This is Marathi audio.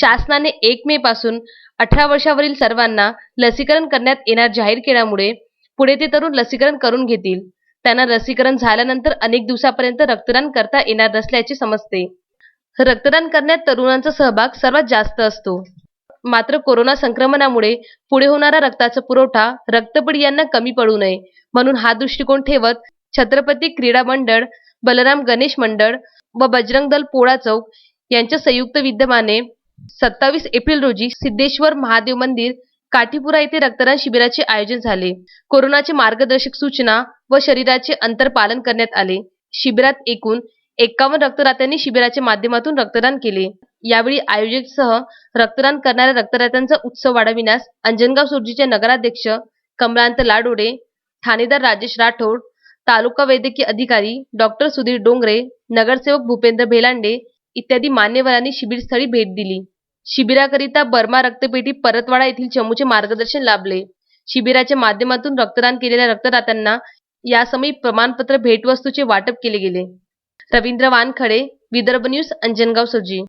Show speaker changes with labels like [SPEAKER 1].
[SPEAKER 1] शासनाने एक मे पासून अठरा वर्षावरील सर्वांना लसीकरण करण्यात येणार जाहीर केल्यामुळे पुढे ते तरुण लसीकरण करून घेतील. त्यांना लसीकरण झाल्यानंतर अनेक दिवसापर्यंत रक्तदान करता येणार नसल्याचे समजते. रक्तदान करण्यात तरुणांचा सहभाग सर्वात जास्त असतो. मात्र कोरोना संक्रमणामुळे पुढे होणारा रक्ताचा पुरवठा रक्तपडी यांना कमी पडू नये म्हणून हा दृष्टिकोन ठेवत छत्रपती क्रीडा मंडळ बलराम गणेश मंडळ व बजरंग दल पोळा चौक यांच्या संयुक्त विद्यमाने सत्तावीस एप्रिल रोजी सिद्धेश्वर महादेव मंदिर काठीपुरा येथे रक्तदान शिबिराचे आयोजन झाले. कोरोनाचे मार्गदर्शक सूचना व शरीराचे अंतर पालन करण्यात आले. शिबिरात एकूण एकावन्न रक्तदात्यांनी शिबिराच्या माध्यमातून रक्तदान केले. यावेळी आयोजकसह रक्तदान करणाऱ्या रक्तदात्यांचा उत्सव वाढविण्यास अंजनगाव सुरजीचे नगराध्यक्ष कमलांत लाडोडे ठाणेदार राजेश राठोड तालुका वैद्यकीय अधिकारी डॉक्टर सुधीर डोंगरे नगरसेवक भूपेंद्र भेलांडे इत्यादी मान्यवरांनी शिबिरस्थळी भेट दिली. शिबिराकरिता बर्मा रक्तपेढी परतवाडा येथील चमूचे मार्गदर्शन लाभले. शिबिराच्या माध्यमातून रक्तदान केलेल्या रक्तदात्यांना यासमयी प्रमाणपत्र भेटवस्तूचे वाटप केले गेले. रवींद्र वानखडे विदर्भ न्यूज अंजनगाव सजी.